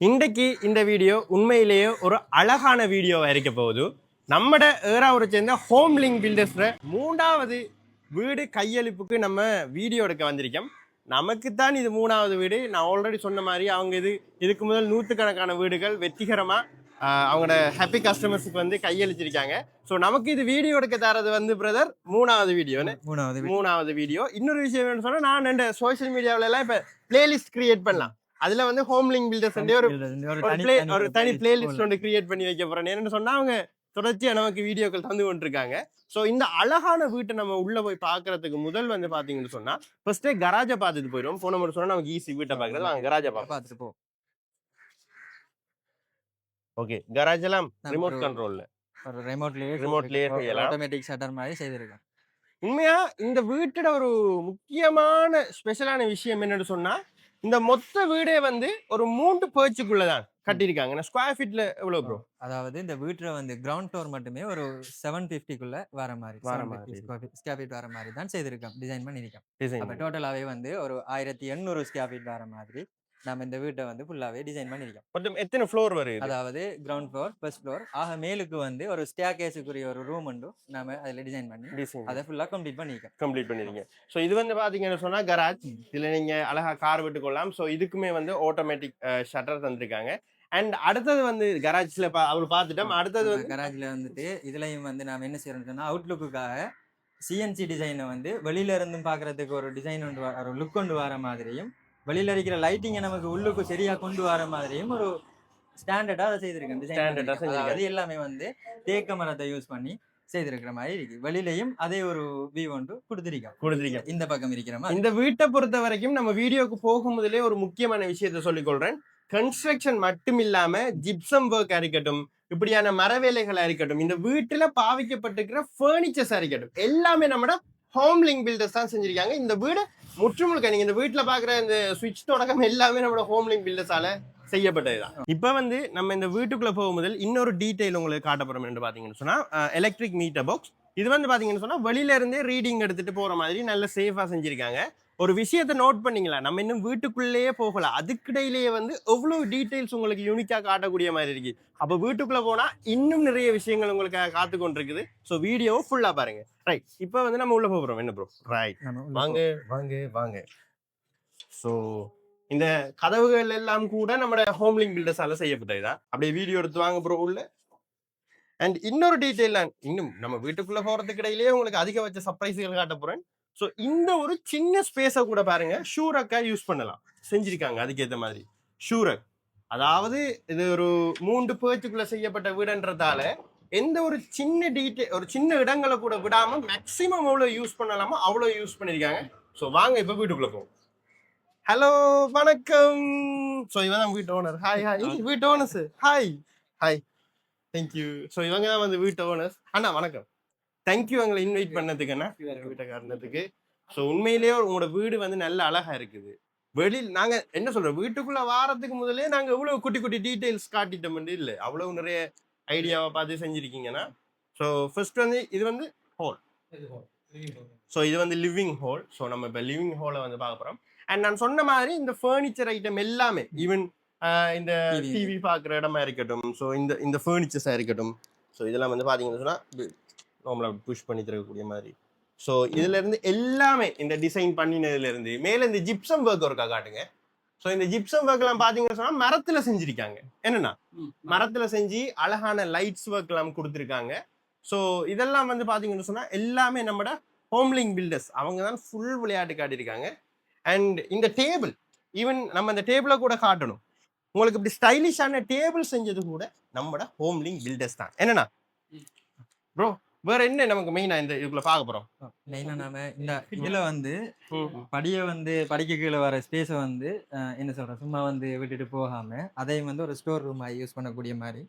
இன்றைக்கு இந்த வீடியோ உண்மையிலேயே ஒரு அழகான வீடியோவாக இருக்க போகுது. நம்மட ஏறாவூரை சேர்ந்த ஹோம் லிங்க் பில்டர்ஸ்ல மூணாவது வீடு கையளிப்புக்கு நம்ம வீடியோ எடுக்க வந்திருக்கோம். நமக்கு தான் இது மூணாவது வீடு. நான் ஆல்ரெடி சொன்ன மாதிரி அவங்க இது இதுக்கு முதல் நூற்றுக்கணக்கான வீடுகள் வெற்றிகரமாக அவங்களோட ஹாப்பி கஸ்டமர்ஸுக்கு வந்து கையளிச்சிருக்காங்க. ஸோ நமக்கு இது வீடியோ எடுக்க தரது வந்து பிரதர் மூணாவது வீடியோன்னு மூணாவது. மூணாவது வீடியோ. இன்னொரு விஷயம் என்னன்னு சொன்னா நான் இந்த சோஷியல் மீடியாவில எல்லாம் இப்ப பிளேலிஸ்ட் கிரியேட் பண்ணலாம். அதுல வந்து ஹோம் லிங்க் பில்டர்ஸ் ஒரு ஒரு ஒரு தனி- பிளேலிஸ்ட். ஒன்று கிரியேட் பண்ணி வைக்க போறேன். என்னன்னு சொன்னா அவங்க தொடர்ச்சியா நமக்கு வீடியோக்கள் தந்து கொண்டிருக்காங்க. ஸோ இந்த அழகான வீட்டை நம்ம உள்ள போய் பார்க்கறதுக்கு முதல் வந்து பாத்தீங்கன்னு சொன்னா ஃபர்ஸ்டே கராஜை பார்த்துட்டு போயிடும் போன முறை சொன்னா நமக்கு ஈஸி வீட்டை பார்க்கறது வாங்க கராஜை பார்த்துட்டு போ. ஓகே கராஜ் எல்லாம் ரிமோட் கண்ட்ரோல்ல ரிமோட்லயே செய்யலாம். ஆட்டோமேட்டிக் ஷட்டர் மாதிரி செய்திருக்கேன் உண்மையா இந்த வீட்டோட ஒரு முக்கியமான ஸ்பெஷலான விஷயம் என்னன்னு சொன்னா இந்த மொத்த வீடே வந்து ஒரு மூன்று பேர்ச்சுக்குள்ளதான் கட்டியிருக்காங்க. ஸ்கொயர் ஃபீட்ல எவ்வளவு ப்ரோ அதாவது இந்த வீட்டுல வந்து கிரவுண்ட் ஃப்ளோர் மட்டுமே ஒரு செவன் பிப்டிக்குள்ள வர மாதிரி வர மாதிரி. ஸ்கொயர் ஃபீட் வர மாதிரி தான் செய்திருக்கேன் டிசைன் பண்ணியிருக்கேன் டிசைன் அப்ப டோட்டலாவே வந்து ஒரு ஆயிரத்தி எண்ணூறு ஸ்கொயர் ஃபீட் வர மாதிரி. நம்ம இந்த வீட்டை வந்து ஃபுல்லாவே டிசைன் பண்ணியிருக்கோம். மொத்தம் எத்தனை ஃப்ளோர் வருது அதாவது கிரவுண்ட் ஃப்ளோர் ஃபர்ஸ்ட் ஃப்ளோர் ஆக மேலுக்கு வந்து ஒரு ஸ்டேர் கேஸுக்குரிய ஒரு ரூம் உண்டு. நாம அதுல டிசைன் பண்ணி டிசைன் அதை ஃபுல்லா கம்ப்ளீட் பண்ணியிருக்கேன் கம்ப்ளீட் பண்ணிருக்கீங்க ஸோ இது வந்து பாத்தீங்கன்னு சொன்னா கராஜ். இதுல நீங்க அழகா கார் விட்டுக்கொள்ளலாம். ஸோ இதுக்குமே வந்து ஆட்டோமேட்டிக் ஷட்டர் தந்திருக்காங்க. அண்ட் அடுத்தது வந்து கராஜ்ல அவர் பார்த்துட்டோம். அடுத்தது வந்து கராஜ்ல வந்துட்டு இதுலயும் வந்து நாம என்ன செய்யறோம்னு அவுட்லுக்குக்காக சிஎன்சி டிசைனை வந்து வெளியில இருந்தும் பார்க்கிறதுக்கு ஒரு டிசைன் ஒன்று ஒரு லுக் கொண்டு வர மாதிரியும் வெளியில இருக்கிற லைட்டிங்கை நமக்கு உள்ளுக்கு சரியா கொண்டு வர மாதிரியும் ஒரு ஸ்டாண்டர்டா அதை செய்திருக்கேன். செஞ்சிருக்காங்க. அதாவது எல்லாமே வந்து தேக்க மரத்தை யூஸ் பண்ணி செய்திருக்கிற மாதிரி இருக்கு. வெளியிலையும் அதே ஒரு வியூ ஒன்று கொடுத்திருக்கோம் கொடுத்துருக்கீங்க. இந்த பக்கம் இருக்கிற மாதிரி. இந்த வீட்டை பொறுத்த வரைக்கும் நம்ம வீடியோக்கு போகும் முதலே ஒரு முக்கியமான விஷயத்தை சொல்லிக்கொள்றேன் கன்ஸ்ட்ரக்ஷன் மட்டும் இல்லாம ஜிப்சம் ஒர்க் இருக்கட்டும் இப்படியான மரவேலைகளா இருக்கட்டும் இந்த வீட்டுல பாவிக்கப்பட்டிருக்கிற ஃபர்னிச்சர்ஸா இருக்கட்டும் எல்லாமே நம்மட ஹோம் லிங்க் பில்டர்ஸ் தான் செஞ்சிருக்காங்க. இந்த வீடு முற்றுமுழுக்க நீங்க இந்த வீட்டுல பாக்குற இந்த சுவிட்ச் தொடக்கம் எல்லாமே நம்மளோட ஹோம் லிங்க் பில்டர்ஸால செய்யப்பட்டதுதான் இப்ப வந்து நம்ம இந்த வீட்டுக்குள்ள போகும் முதல் இன்னொரு டீடைல் உங்களுக்கு காட்டப்படும் என்று பாத்தீங்கன்னு சொன்னா எலக்ட்ரிக் மீட்டர் பாக்ஸ் இது வந்து பாத்தீங்கன்னு சொன்னா வெளியில இருந்தே ரீடிங் எடுத்துட்டு போற மாதிரி நல்ல சேஃபா செஞ்சிருக்காங்க. ஒரு விஷயத்தை நோட் பண்ணீங்களா? நம்ம இன்னும் வீட்டுக்குள்ளேயே போகல. அதுக்கிடையிலேயே வந்து எவ்வளவு டீடைல்ஸ் உங்களுக்கு யூனிக்கா காட்டக்கூடிய மாதிரி இருக்கு. அப்ப வீட்டுக்குள்ள போனா இன்னும் நிறைய விஷயங்கள் உங்களுக்கு காத்து கொண்டிருக்குது. ஸோ வீடியோ ஃபுல்லா பாருங்க. ரைட் இப்போ வந்து நம்ம உள்ள போகிறோம் என்ன ப்ரோ ரைட் வாங்க வாங்க வாங்க. ஸோ இந்த கதவுகள் எல்லாம் கூட நம்ம ஹோம்லிங் பில்டர்ஸால செய்யப்பட்டதுதான். அப்படியே வீடியோ எடுத்து வாங்க ப்ரோ உள்ள. அண்ட் இன்னொரு டீட்டெயில் இன்னும் நம்ம வீட்டுக்குள்ள போறதுக்கு இடையிலேயே உங்களுக்கு அதிகபட்ச சர்ப்ரைஸ்கள் காட்ட போறேன். ஸோ இந்த ஒரு சின்ன ஸ்பேஸை கூட பாருங்க. ஷூரக்கா யூஸ் பண்ணலாம். செஞ்சிருக்காங்க. அதுக்கேற்ற மாதிரி. ஷூரக். அதாவது இது ஒரு மூன்று பேச்சுக்குள்ள செய்யப்பட்ட வீடுன்றதால எந்த ஒரு சின்ன டீட்டெயில் ஒரு சின்ன இடங்களை கூட விடாம மேக்சிமம் எவ்வளோ யூஸ் பண்ணலாமோ அவ்வளோ யூஸ் பண்ணியிருக்காங்க ஸோ வாங்க இப்போ வீட்டுக்குள்ள போவோம். ஹலோ வணக்கம். ஸோ இவன் தான் வீட்டு ஓனர் ஹாய் ஹாய் வீட்டு owners hi hi thank you so இவங்க தான் வந்து வீட்டு ஓனர்ஸ் அண்ணா வணக்கம். தேங்க்யூ எங்களை இன்வைட் பண்ணதுக்கு அண்ணா வீட்டை காரணத்துக்கு ஸோ உண்மையிலேயே உங்களோட வீடு வந்து நல்ல அழகா இருக்குது. வெளியில் நாங்க என்ன சொல்றோம் வீட்டுக்குள்ள வாரத்துக்கு முதலே நாங்க இவ்வளவு குட்டி குட்டி டீடைல்ஸ் காட்டிட்டோம் இல்ல. அவ்வளவு நிறைய ஐடியாவை பார்த்து செஞ்சிருக்கீங்கன்னா. ஸோ ஃபர்ஸ்ட் வந்து இது வந்து ஹோல் ஸோ இது வந்து லிவிங் ஹோல் ஸோ நம்ம இப்போ லிவிங் ஹோலை வந்து பார்க்க போகிறோம் அண்ட் நான் சொன்ன மாதிரி இந்த ஃபர்னிச்சர் ஐட்டம் எல்லாமே ஈவன் இந்த. டிவி பார்க்குற இடமா இருக்கட்டும். ஸோ இந்த இந்த ஃபர்னிச்சர்ஸாக இருக்கட்டும். ஸோ இதெல்லாம் வந்து பார்த்தீங்கன்னு சொன்னால் நார்மலாக புஷ் பண்ணி தரக்கூடிய மாதிரி. ஸோ இதுல இருந்து எல்லாமே இந்த டிசைன் பண்ணினதுல இருந்து மேல இந்த ஜிப்சம் ஒர்க் ஒர்க்கா காட்டுங்க. ஸோ இந்த ஜிப்சம் ஒர்க் எல்லாம் பாத்தீங்கன்னு சொன்னா மரத்துல செஞ்சிருக்காங்க. என்னன்னா மரத்துல செஞ்சு அழகான லைட்ஸ் ஒர்க் எல்லாம் கொடுத்துருக்காங்க. ஸோ இதெல்லாம் வந்து பாத்தீங்கன்னு சொன்னா எல்லாமே நம்மட ஹோம்லிங் பில்டர்ஸ் அவங்க தான் ஃபுல் விளையாட்டு காட்டியிருக்காங்க. அண்ட் இந்த டேபிள் ஈவன் நம்ம இந்த டேபிளை கூட காட்டணும். உங்களுக்கு இப்படி ஸ்டைலிஷான டேபிள் செஞ்சது கூட நம்மட ஹோம்லிங் பில்டர்ஸ் தான். என்னன்னா ப்ரோ வேற என்ன நமக்கு மெயினா இந்த இதுக்குள்ள பார்க்க போறோம்? மெயினா நாம இந்த இதுல வந்து படியை வந்து படிக்க கீழே வர ஸ்பேஸை வந்து என்ன சொல்ற சும்மா வந்து விட்டுட்டு போகாம அதையும் வந்து ஒரு ஸ்டோர் ரூமா யூஸ் பண்ணக்கூடிய மாதிரி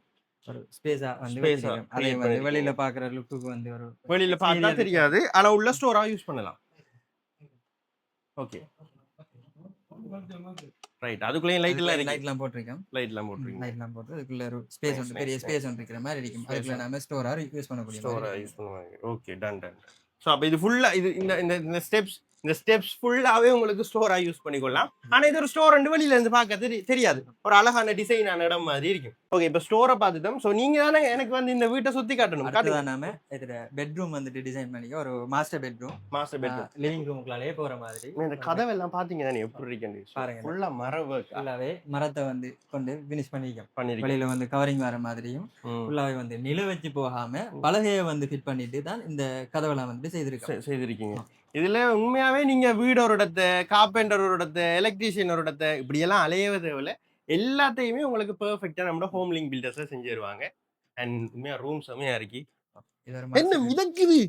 ஒரு ஸ்பேஸா வந்து அதையும் வந்து. வெளியில பாக்குற லுக்குக்கு வந்து ஒரு வெளியில பார்த்தா. தெரியாது. ஆனா உள்ள ஸ்டோரா யூஸ் பண்ணலாம். ஓகே. ரைட் அதுக்குள்ளேயும் லைட் எல்லாம் இருக்கு. லைட்லாம் போட்டிருக்கேன். லைட் எல்லாம் போட்டுருக்கீங்க லைட்லாம் போட்டு அதுக்குள்ள ஒரு ஸ்பேஸ் வந்து பெரிய. ஸ்பேஸ் ஒன்று இருக்கிற மாதிரி இருக்கும். அதுக்குள்ள நாம ஸ்டோரா யூஸ் பண்ணக்கூடிய ஸ்டோரா யூஸ் பண்ணுவாங்க ஓகே டன் டன் ஸோ அப்போ இது ஃபுல்லா இது இந்த இந்த ஸ்டெப்ஸ் இந்த ஸ்டெப்ஸ் ஃபுல்லாவே உங்களுக்கு ஸ்டோரா யூஸ் பண்ணிக்கொள்ளலாம். ஆனா இது ஒரு ஸ்டோர் ரெண்டு வெளியில இருந்து பார்க்க தெரி தெரியாது. ஒரு அழகான டிசைனான இடம் மாதிரி இருக்கும். ஓகே இப்போ ஸ்டோரை பார்த்துட்டோம். ஸோ நீங்க தானே எனக்கு வந்து இந்த வீட்டை சுத்தி காட்டணும். அடுத்ததான் நாம இதுல பெட்ரூம் வந்துட்டு டிசைன் பண்ணி ஒரு master bedroom master bedroom living ரூமுக்குள்ளாலே போற மாதிரி. இந்த கதவெல்லாம் பாத்தீங்க தானே? எப்படி இருக்கேன் பாருங்க. ஃபுல்லா மர ஒர்க் ஃபுல்லாவே மரத்தை வந்து கொண்டு ஃபினிஷ் பண்ணிருக்கோம் பண்ணிருக்கேன் வெளியில வந்து கவரிங் வர மாதிரியும் ம். ஃபுல்லாவே வந்து நில வச்சு போகாம பலகையை வந்து ஃபிட் பண்ணிட்டு தான் இந்த கதவெல்லாம் வந்து செய்திருக்கோம். செய்திருக்கீங்க. இதுல உண்மையாவே நீங்க வீடு ஒரு இடத்தை கார்பெண்டர் ஒரு இடத்தை எலக்ட்ரீஷியன் ஒரு இடத்தை இப்படி எல்லாம் அலையவே தேவையில்ல எல்லாத்தையுமே உங்களுக்கு பெர்ஃபெக்டா நம்ம ஹோம் லிங்க் பில்டர்ஸ்ல செஞ்சு தருவாங்க. அண்ட் உண்மையா ரூம் செமையா இருக்கு. என்ன. மிதக்குது?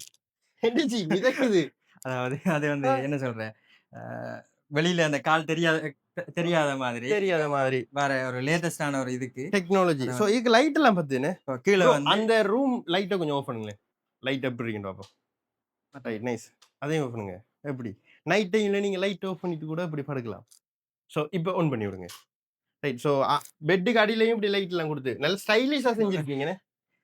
என்னச்சி மிதக்குது? அதாவது அது வந்து என்ன சொல்றேன் அஹ், வெளியில அந்த கால் தெரியாத தெரியாத மாதிரி. தெரியாத மாதிரி. வேற ஒரு லேட்டஸ்டான ஒரு இதுக்கு. டெக்னாலஜி ஸோ இதுக்கு லைட் எல்லாம் பத்துன்னு. இப்போ கீழே அந்த ரூம் லைட்டை கொஞ்சம் ஆஃப் பண்ணுங்களேன். லைட் எப்படி இருக்குன்னு பார்ப்போம் ரைட் நைஸ் அதையும் ஆஃப் பண்ணுங்க. எப்படி? நைட் டைம்ல நீங்க லைட் ஆஃப் பண்ணிட்டு கூட இப்படி படுக்கலாம். ஸோ இப்போ ஆன் பண்ணி விடுங்க. ரைட் ஸோ பெட்டுக்கு அடியிலையும் இப்படி லைட் எல்லாம் கொடுத்து நல்ல ஸ்டைலிஷா செஞ்சிருக்கீங்க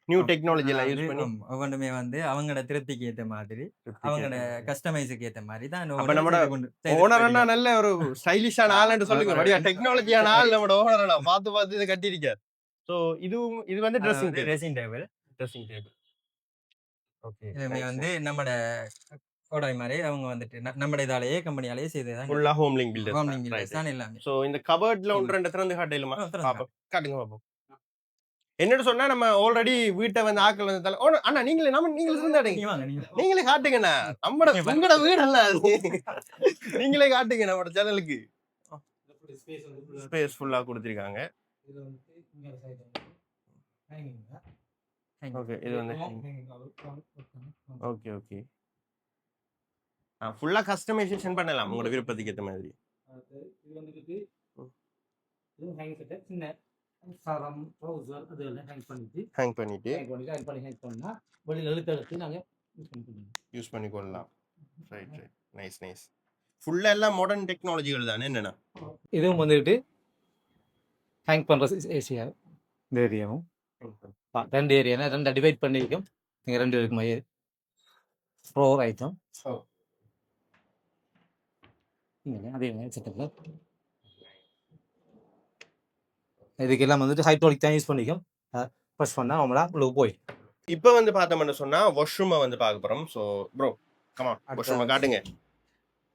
நியூ டெக்னாலஜி எல்லாம் யூஸ் பண்ணி ஒவ்வொன்றுமே வந்து அவங்களோட திருப்திக்கு ஏத்த மாதிரி அவங்களோட கஸ்டமைஸுக்கு ஏத்த மாதிரி தான் அப்ப ஒவ்வொன்றும் நம்மட செய்து கொண்டு- செய்து ஓனர் கொண்டு நல்ல ஒரு ஸ்டைலிஷான ஆள்னு சொல்லுங்க. வடிவா டெக்னாலஜியான ஆள் நம்மட ஓனர் பார்த்து பார்த்து இதை கட்டியிருக்கார். ஸோ இதுவும் இது வந்து dressing dressing table. Dressing table இதுவுமே வந்து நம்மட கோடாய் மாதிரி அவங்க வந்துட்டு ந- நம்மட இதாலேயே கம்பெனியாலேயே செய்ததான் ஃபுல்லா ஹோம் லிங்க் பில்டர் ஹோம்லிங் தான். எல்லாமே. ஸோ இந்த கபர்ட்ல ஒன்று ரெண்டு திறந்து திறந்து பாப்போம். காட்டுங்க பாப்போம். என்னன்னு சொன்னா நம்ம ஆல்ரெடி வீட்டை வந்து ஆக்கள் வந்து ஓ, அண்ணா நீங்களே நம்ம நீங்களே இருந்தாடுங்க நீங்களே காட்டுங்கண்ணா. நம்மட உங்களோட வீடல்ல அது. நீங்களே காட்டுங்க நம்மட சேனலுக்கு. ஸ்பேஸ் ஃபுல்லா கொடுத்துருக்காங்க. ஓகே இது வந்து ஓகே ஓகே ஃபுல்லா கஸ்டமைசேஷன் பண்ணலாம் உங்களோட விருப்பத்துக்கு ஏற்ற மாதிரி. இது வந்துட்டு. இது ஹேங் செட் சின்ன சரம் ட்ரௌசர் அது எல்லாம் ஹேங் பண்ணிட்டு ஹேங் பண்ணிட்டு. ஹேங் பண்ணிட்டு ஹேங் பண்ணி ஹேங் பண்ணா வெளியில் இழுத்து எடுத்து நாங்கள் யூஸ் பண்ணிக்கொள்ளலாம் ரைட் ரைட் நைஸ் நைஸ் ஃபுல்லா எல்லாம் மாடர்ன் டெக்னாலஜிகள் தானே என்னன்னா? இதுவும் வந்துட்டு ஹேங் பண்ணுற ஏசியா இந்த ஏரியாவும் ரெண்டு ஏரியா ரெண்டு டிவைட் பண்ணியிருக்கோம் நீங்கள் ரெண்டு பேருக்கு மாதிரி ப்ரோவர் ஐட்டம் ஓ. அதே மாதிரி செட்டப்பில் இதுக்கெல்லாம் வந்துட்டு ஹைட்ராலிக் தான் யூஸ் பண்ணிக்கும். ப்ரெஸ் பண்ணால் அவங்களா உங்களுக்கு போய். இப்போ வந்து பார்த்தோம்னு சொன்னா வாஷ்ரூமை வந்து பார்க்க போறோம். ஸோ ப்ரோ கமா வாஷ்ரூமை காட்டுங்க.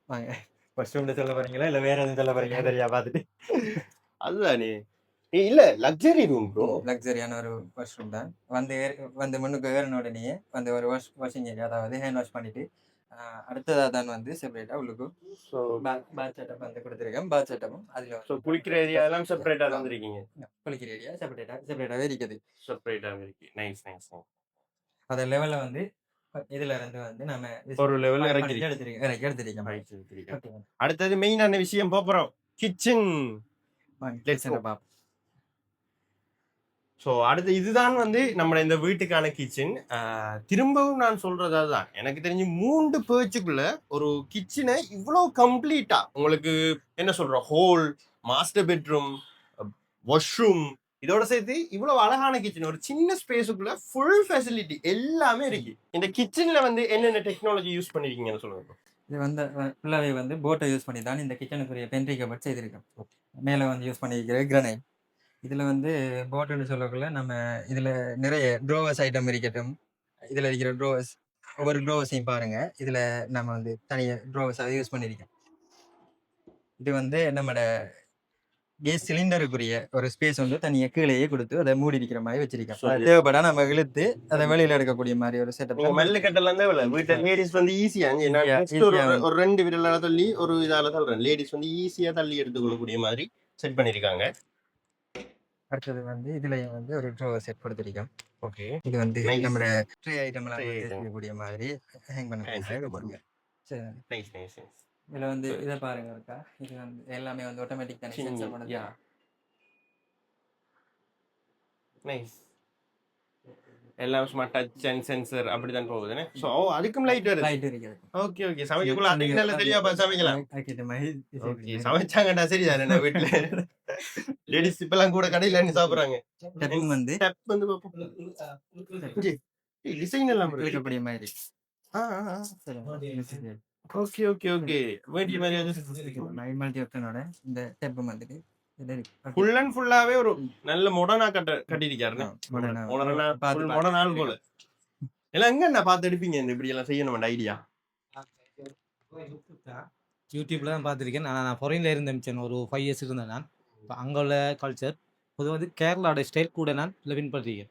வாங்க. ஃபர்ஸ்ட் ரூம்ல சொல்ல போறீங்களா? இல்ல வேற எதுவும் சொல்ல போறீங்களா? தெரியா பார்த்துட்டு. அதுதானே ஏய், இல்ல லக்ஸரி ரூம் ப்ரோ லக்ஸரியான ஒரு வாஷ்ரூம் தான். வந்து வந்து முன்னுக்கு ஏறின உடனே வந்து ஒரு வாஷ் வாஷிங் ஏரியா அதாவது ஹேண்ட் வாஷ் பண்ணிட்டு ஆஹ் அடுத்ததா தான் வந்து செப்பரேட்டா உள்ளுக்கு ஸோ பாத் செட்டப் வந்து கொடுத்துருக்கேன். பாத் செட்டப்பும் அதுல ஸோ குளிக்கிற ஏரியா எல்லாம் செப்பரேட்டா தந்திருக்கீங்க குளிக்கிற ஏரியா செப்பரேட்டா செப்பரேட்டாவே இருக்குது. செப்பரேட்டா இருக்கு. நைஸ் நைஸ் அந்த லெவல்ல வந்து இதுல இருந்து வந்து நம்ம ஒரு லெவல்ல இறக்கி இறக்கி எடுத்திருக்கோம் அடுத்தது மெயினான விஷயம் போறோம். Kitchen Let's go. ஸோ அடுத்து இதுதான் வந்து நம்ம இந்த வீட்டுக்கான கிச்சன் திரும்பவும் நான் சொல்றது அதுதான். எனக்கு தெரிஞ்சு மூன்று பேச்சுக்குள்ள ஒரு கிச்சனை இவ்வளோ கம்ப்ளீட்டா உங்களுக்கு என்ன சொல்ற? ஹோல் மாஸ்டர் பெட்ரூம் வாஷ்ரூம் இதோட சேர்த்து இவ்வளவு அழகான கிச்சன் ஒரு சின்ன ஸ்பேஸுக்குள்ள ஃபுல் ஃபெசிலிட்டி எல்லாமே இருக்கு. இந்த கிச்சன்ல வந்து என்னென்ன டெக்னாலஜி யூஸ் பண்ணிருக்கீங்கன்னு சொல்லுங்க. இது வந்து ஃபுல்லாகவே வந்து போட்டை யூஸ் பண்ணி தான் இந்த கிச்சனுக்குரிய பென்ட்ரி பட் செய்திருக்கேன் மேலே வந்து யூஸ் பண்ணியிருக்கிற கிரனைட் இதில் வந்து போட்டுன்னு சொல்லக்குள்ள நம்ம இதில் நிறைய ட்ரோவர்ஸ் ஐட்டம் இருக்கட்டும் இதில் இருக்கிற ட்ரோவர்ஸ் ஒவ்வொரு ட்ரோவர்ஸையும் பாருங்கள் இதில் நம்ம வந்து தனியாக ட்ரோவர்ஸ் அதை யூஸ் பண்ணியிருக்கோம் இது வந்து நம்மளோட கேஸ் சிலிண்டருக்குரிய ஒரு ஸ்பேஸ் வந்து தனியாக கீழேயே கொடுத்து அதை மூடி இருக்கிற மாதிரி வச்சிருக்கோம். சரி. அது தேவைப்படா நம்ம இழுத்து அதை வெளியில் எடுக்கக்கூடிய மாதிரி ஒரு செட்டப் மெல்ல கட்டல வீட்டுல லேடிஸ் வந்து ஈஸியா ஒரு ரெண்டு விரலால தள்ளி ஒரு இதால தள்ளுறேன். லேடிஸ் வந்து ஈஸியா தள்ளி எடுத்துக்கொள்ளக்கூடிய மாதிரி செட் பண்ணிருக்காங்க. அடுத்தது வந்து இதுலயும் வந்து ஒரு ட்ரோவர் செட் கொடுத்துருக்கோம் ஓகே. இது வந்து. நம்ம ட்ரே ஐட்டம் எல்லாம் Tray வந்து item. செய்யக்கூடிய மாதிரி ஹேங் பண்ண இதுல வந்து இதை பாருங்க இருக்கா இது வந்து எல்லாமே வந்து ஆட்டோமேட்டிக் சென்சார் பண்ணது. நைஸ் எல்லாம் சும்மா டச் அண்ட் சென்சர் அப்படிதான் போகுதுன்னு ஸோ அதுக்கும் லைட் வருது. லைட் இருக்குது. ஓகே ஓகே சமைக்கக்குள்ள அதுக்கு நல்ல தெளிவா சமைக்கலாம். ஓகே சமைச்சாங்கடா சரி தானே வீட்டுல லேடிஸ் இப்பெல்லாம் கூட கடையில என்ன சாப்பிடுறாங்க. டப்பிங் வந்து ஸ்டெப் வந்து டிசைன் எல்லாம் இருக்கு. இருக்கக்கூடிய மாதிரி. Okay okay okay. வேண்டிய மாதிரி மல்டி ஆப்ஷனோட இந்த ஸ்டெப் வந்துட்டு. ஃபுல் அண்ட் ஃபுல்லாவே ஒரு நல்ல மாடர்னா கட்ட கட்டிருக்காரு ஆ, modern ஆ. மாடர்னா பார்த்து மாடர்ன் ஆள் போல. எல்லாம் எங்க என்ன பார்த்து எடுப்பீங்க? இந்த இப்படி எல்லாம் செய்யணும் ஐடியா யூடியூப்ல தான் பார்த்துருக்கேன் நான் நான் ஃபாரின்ல இருந்தேன் ஒரு ஃபைவ் இயர்ஸ் இருந்தேன் நான். இப்போ அங்கே உள்ள கல்ச்சர் பொதுவாக வந்து கேரளாவோட ஸ்டைல் கூட நான் லிவின் பண்ணிருக்கேன்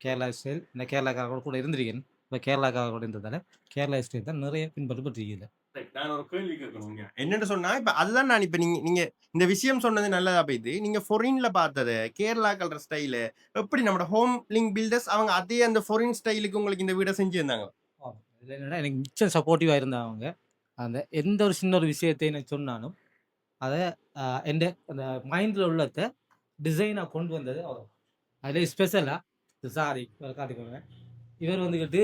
கேரளா ஸ்டைல் இந்த கேரளாக்காக கூட இருந்திருக்கேன் இப்போ கேரளாக்காக கூட இருந்ததால கேரளா ஸ்டைல் தான் நிறைய பின்பற்றப்பட்டிருக்கேன் நான் ஒரு கேள்வி கேட்கணுங்க என்னன்னு சொன்னா இப்ப அதுதான் நான் இப்ப நீங்க நீங்க இந்த விஷயம் சொன்னது நல்லதா போயிது நீங்க ஃபொரின்ல பார்த்தது கேரளா கலர் ஸ்டைலு எப்படி நம்ம ஹோம் லிங்க் பில்டர்ஸ் அவங்க அதே அந்த ஃபொரின் ஸ்டைலுக்கு உங்களுக்கு இந்த வீடை செஞ்சு இருந்தாங்க இதில் என்னன்னா எனக்கு மிச்சம் சப்போர்ட்டிவாக இருந்தாங்க அந்த எந்த ஒரு சின்ன ஒரு விஷயத்தை நான் சொன்னாலும் அதை எந்த அந்த மைண்டில் உள்ளத்தை டிசைனாக கொண்டு வந்தது அவர். அதில் ஸ்பெஷலாக சாரி காட்டிக்கோங்க. இவர் வந்துக்கிட்டு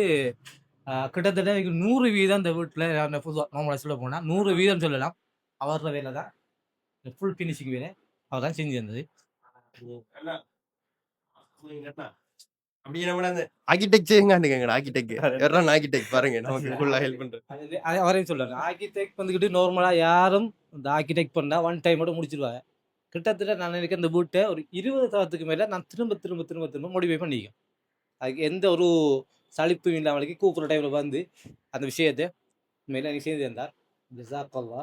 கிட்டத்தட்ட எனக்கு நூறு வீதம் இந்த வீட்டில் அந்த புதுவாக நார்மலாக சொல்ல போனால் நூறு வீதம் சொல்லலாம். அவரோட வேலை தான். ஃபுல் ஃபினிஷிங் வேலை. அவர் தான் செஞ்சு தந்தது. ஆர்கிடெக்ட் செய்யுங்க ஆர்கிடெக்ட் யாரும் ஆர்கிடெக்ட் பாருங்க நமக்கு ஃபுல்லா ஹெல்ப் பண்றது அவரையும் சொல்றாரு. ஆர்கிடெக்ட் வந்துக்கிட்டு நார்மலாக யாரும் இந்த ஆர்கிடெக்ட் பண்ணால் ஒன் டைமோட முடிச்சிருவாங்க கிட்டத்தட்ட நான் நினைக்கிறேன் இந்த வீட்டை ஒரு இருபது தரத்துக்கு மேலே நான் திரும்ப திரும்ப திரும்ப திரும்ப மோடிஃபை பண்ணிக்கேன் அதுக்கு எந்த ஒரு சலிப்பும் இல்லாமலுக்கு கூப்பிட்ற டைமில் வந்து அந்த விஷயத்தை உண்மையில எனக்கு செய்து தந்தார் ஜிசாக்கல்லா